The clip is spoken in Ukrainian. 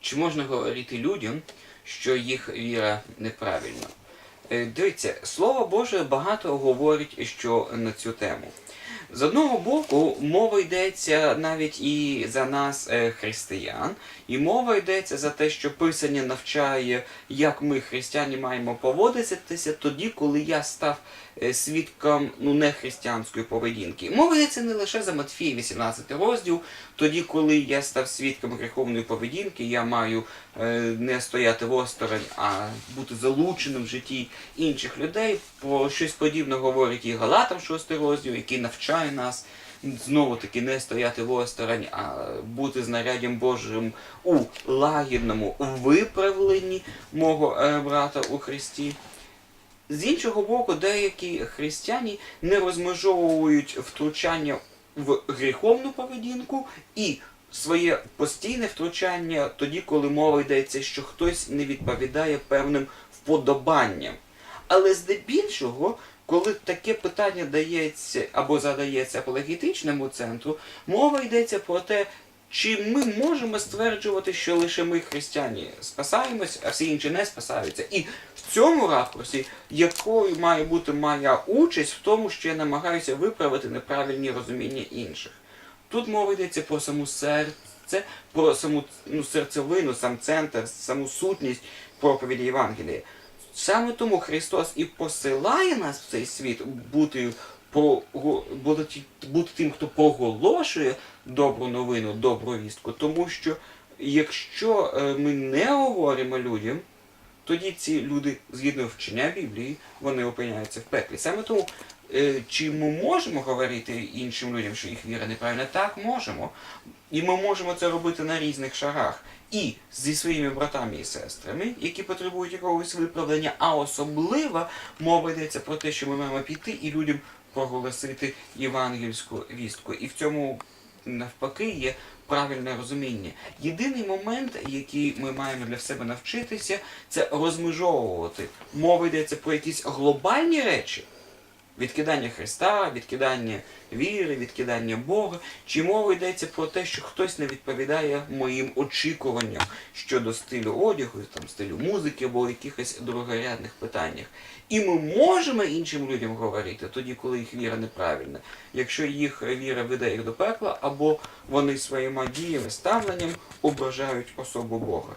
Чи можна говорити людям, що їх віра неправильна? Е, Дивіться, Слово Боже багато говорить що на цю тему. З одного боку, мова йдеться навіть і за нас, е, християн, і мова йдеться за те, що Писання навчає, як ми, християни, маємо поводитися тоді, коли я став е, свідком ну, нехристиянської поведінки. Мова йдеться не лише за Матфія 18 розділ, тоді, коли я став свідком гріховної поведінки, я маю е, не стояти осторонь, а бути залученим в житті інших людей. Про щось подібне говорить і Галатам 6 розділ, який навчає нас знову таки не стояти в осторонь, а бути знаряддям Божим у лагідному виправленні мого е, брата у Христі. З іншого боку, деякі християни не розмежовують втручання в гріховну поведінку і своє постійне втручання тоді, коли мова йдеться, що хтось не відповідає певним вподобанням. Але здебільшого, коли таке питання дається або задається апологетичному центру, мова йдеться про те, чи ми можемо стверджувати, що лише ми, християни, спасаємось, а всі інші не спасаються. І в цьому ракурсі, якою має бути моя участь в тому, що я намагаюся виправити неправильні розуміння інших. Тут мова йдеться про саму серце, про саму ну, серцевину, сам центр, саму сутність проповіді Євангелія. Саме тому Христос і посилає нас в цей світ бути, бути, бути тим, хто проголошує добру новину, добру вістку. Тому що якщо е, ми не говоримо людям, тоді ці люди, згідно вчення Біблії, вони опиняються в пеклі. Саме тому, чи ми можемо говорити іншим людям, що їх віра неправильна? Так, можемо. І ми можемо це робити на різних шарах. І зі своїми братами і сестрами, які потребують якогось виправдання, а особливо мова йдеться про те, що ми маємо піти і людям проголосити євангельську вістку. І в цьому навпаки є правильне розуміння. Єдиний момент, який ми маємо для себе навчитися, це розмежовувати. Мова йдеться про якісь глобальні речі. Відкидання Христа, відкидання віри, відкидання Бога. Чи мова йдеться про те, що хтось не відповідає моїм очікуванням щодо стилю одягу, там, стилю музики або якихось другорядних питаннях. І ми можемо іншим людям говорити тоді, коли їх віра неправильна, якщо їх віра веде їх до пекла, або вони своїми діями, ставленням ображають особу Бога.